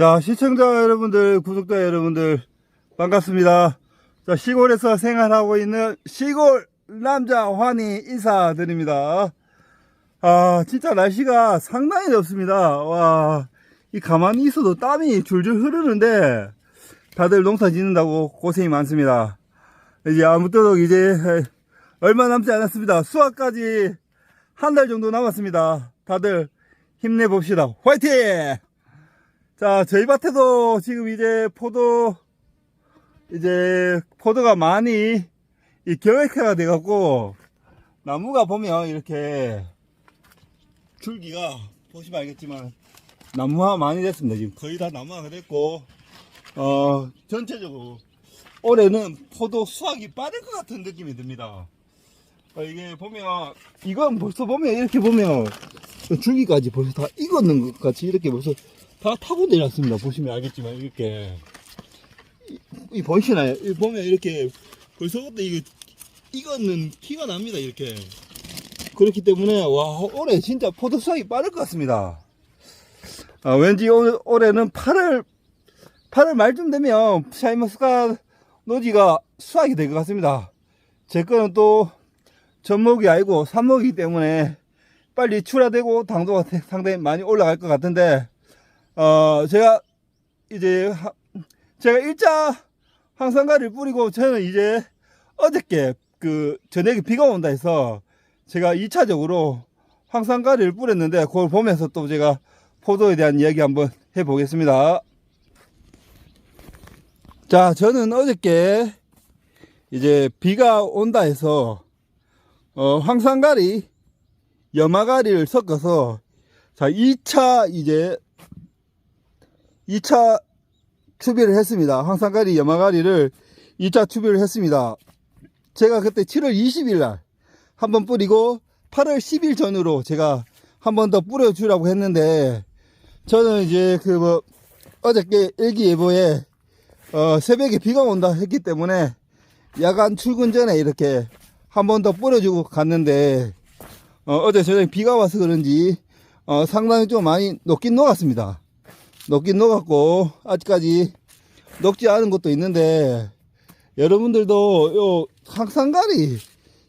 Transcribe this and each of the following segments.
자, 시청자 여러분들, 구독자 여러분들, 반갑습니다. 자, 시골에서 생활하고 있는 시골 남자 환희 인사드립니다. 아, 진짜 날씨가 상당히 덥습니다. 와, 이 가만히 있어도 땀이 줄줄 흐르는데, 다들 농사 짓는다고 고생이 많습니다. 이제 아무쪼록 이제 얼마 남지 않았습니다. 수학까지 한 달 정도 남았습니다. 다들 힘내봅시다. 화이팅! 자, 저희 밭에도 지금 이제 포도, 이제 포도가 많이 이 경획화가 돼 갖고, 나무가 보면 이렇게 줄기가 보시면 알겠지만, 나무화 많이 됐습니다. 지금 거의 다 나무화가 됐고, 어, 전체적으로 올해는 포도 수확이 빠를 것 같은 느낌이 듭니다. 어, 이게 보면, 이건 벌써 보면 이렇게 보면, 줄기까지 벌써 다 익었는 것 같이 이렇게 벌써 다 타고 내렸습니다. 보시면 알겠지만 이렇게 이, 이 보이시나요? 이 보면 이렇게 벌써부터 이게 익었는 티가 납니다. 이렇게 그렇기 때문에 와 올해 진짜 포도 수확이 빠를 것 같습니다. 아, 왠지 올, 올해는 8월 8월 말쯤 되면 샤이머스카 노지가 수확이 될 것 같습니다. 제 거는 또 전목이 아니고 산목이기 때문에 빨리 출하되고 당도가 상당히 많이 올라갈 것 같은데 어 제가 이제 하- 제가 일자 항산가를 뿌리고 저는 이제 어저께 그 저녁에 비가 온다 해서 제가 2차적으로 황산가리를 뿌렸는데 그걸 보면서 또 제가 포도에 대한 이야기 한번 해보겠습니다. 자, 저는 어저께 이제 비가 온다 해서 어, 황산가리 염화가리를 섞어서 자 2차 이제 2차 추비를 했습니다. 황산가리 염화가리를 2차 추비를 했습니다. 제가 그때 7월 20일 날 한 번 뿌리고 8월 10일 전으로 제가 한 번 더 뿌려주라고 했는데 저는 이제 그 뭐 어저께 일기예보에 어 새벽에 비가 온다 했기 때문에 야간 출근 전에 이렇게 한 번 더 뿌려주고 갔는데 어, 제 저녁에 비가 와서 그런지 어, 상당히 좀 많이 녹긴 녹았습니다. 녹긴 녹았고 아직까지 녹지 않은 것도 있는데 여러분들도 요 항상가리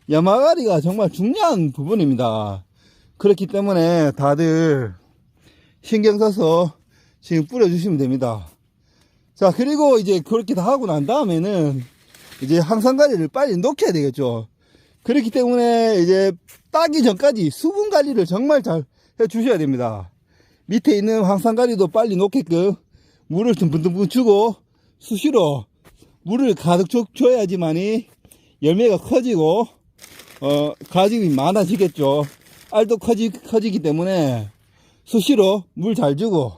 야마가리가 정말 중요한 부분입니다. 그렇기 때문에 다들 신경 써서 지금 뿌려 주시면 됩니다. 자 그리고 이제 그렇게 다 하고 난 다음에는 이제 항상가리를 빨리 녹여야 되겠죠. 그렇기 때문에 이제 따기 전까지 수분 관리를 정말 잘 해 주셔야 됩니다. 밑에 있는 황산가리도 빨리 녹게끔 물을 듬뿍듬뿍 주고 수시로 물을 가득 줘, 줘야지만이 열매가 커지고 어 가집이 많아지겠죠. 알도 커지 커지기 때문에 수시로 물 잘 주고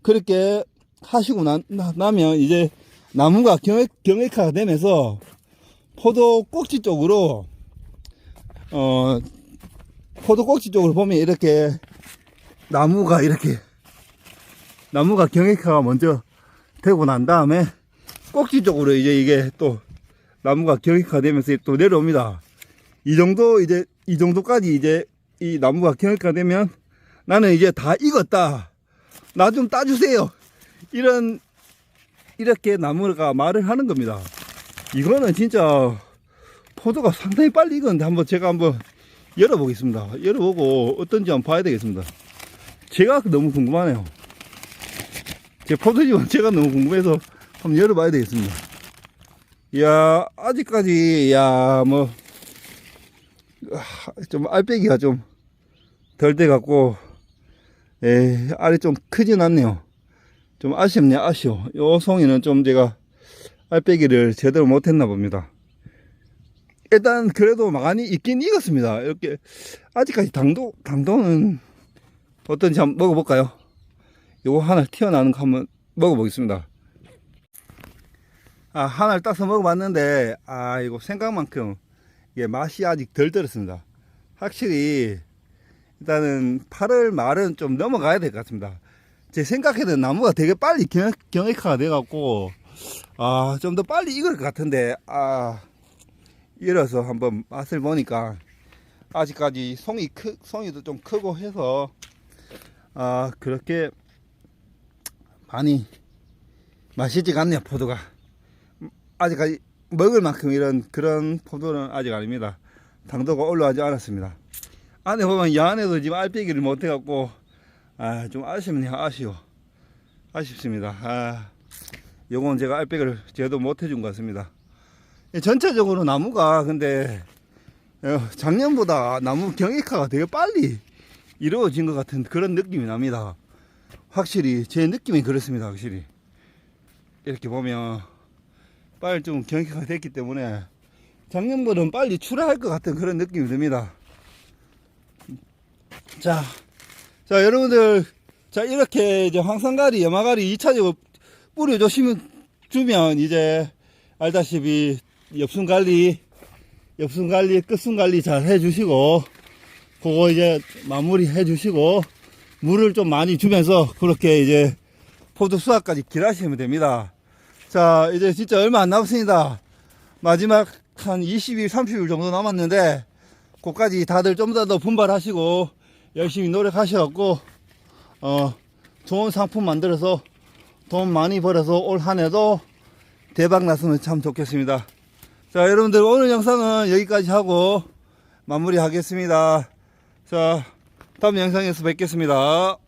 그렇게 하시고 나, 나, 나면 이제 나무가 경획, 경획화가 되면서 포도 꼭지 쪽으로 어, 포도 꼭지 쪽으로 보면 이렇게 나무가 이렇게 나무가 경획화가 먼저 되고 난 다음에 꼭지 쪽으로 이제 이게 또 나무가 경획화 되면서 또 내려옵니다. 이 정도 이제 이 정도까지 이제 이 나무가 경획화 되면 나는 이제 다 익었다. 나 좀 따주세요. 이런 이렇게 나무가 말을 하는 겁니다. 이거는 진짜 포도가 상당히 빨리 익었는데 한번 제가 한번 열어보겠습니다. 열어보고 어떤지 한번 봐야 되겠습니다. 제가 너무 궁금하네요. 제 포도집은 제가 너무 궁금해서 한번 열어봐야 되겠습니다. 이야, 아직까지, 야, 뭐, 아, 좀 알배기가 좀 덜 돼갖고, 에, 알이 좀 크진 않네요. 좀 아쉽네, 아쉬워. 요 송이는 좀 제가 알배기를 제대로 못했나 봅니다. 일단 그래도 많이 있긴 익었습니다. 이렇게 아직까지 당도 당도는 어떤지 한번 먹어볼까요? 요거 하나 튀어나오는 거 한번 먹어보겠습니다. 아 하나를 따서 먹어봤는데 아 이거 생각만큼 이게 맛이 아직 덜 들었습니다. 확실히 일단은 8월 말은 좀 넘어가야 될 것 같습니다. 제 생각에는 나무가 되게 빨리 경, 경획화가 돼갖고 아 좀 더 빨리 익을 것 같은데 아 이어서 한번 맛을 보니까 아직까지 송이 크, 송이도 좀 크고 해서 아 그렇게 많이 맛있지가 않네요, 포도가. 아직까지 먹을 만큼 이런 그런 포도는 아직 아닙니다. 당도가 올라가지 않았습니다. 안에 보면 이 안에도 지금 알배기를 못 해갖고, 아, 좀 아쉽네요, 아쉬워. 아쉽습니다. 아, 요건 제가 알배기를 제도 못 해준 것 같습니다. 이 전체적으로 나무가 근데, 어, 작년보다 나무 경익화가 되게 빨리 이루어진 것 같은 그런 느낌이 납니다. 확실히 제 느낌이 그렇습니다. 확실히 이렇게 보면 빨리 좀 경기가 됐기 때문에 작년보다는 빨리 출하할 것 같은 그런 느낌이 듭니다. 자, 자 여러분들 자 이렇게 이제 황산가리, 염화가리 2차적으로 뿌려주시면 주면 이제 알다시피 엽순 관리, 엽순 관리, 끝순 관리 잘 해주시고 그거 이제 마무리 해 주시고 물을 좀 많이 주면서 그렇게 이제 포도 수확까지 길하시면 됩니다. 자, 이제 진짜 얼마 안 남았습니다. 마지막 한 20일, 30일 정도 남았는데, 그까지 다들 좀 더 더 분발하시고, 열심히 노력하셔갖고, 어, 좋은 상품 만들어서 돈 많이 벌어서 올 한 해도 대박 났으면 참 좋겠습니다. 자, 여러분들 오늘 영상은 여기까지 하고 마무리 하겠습니다. 자, 다음 영상에서 뵙겠습니다.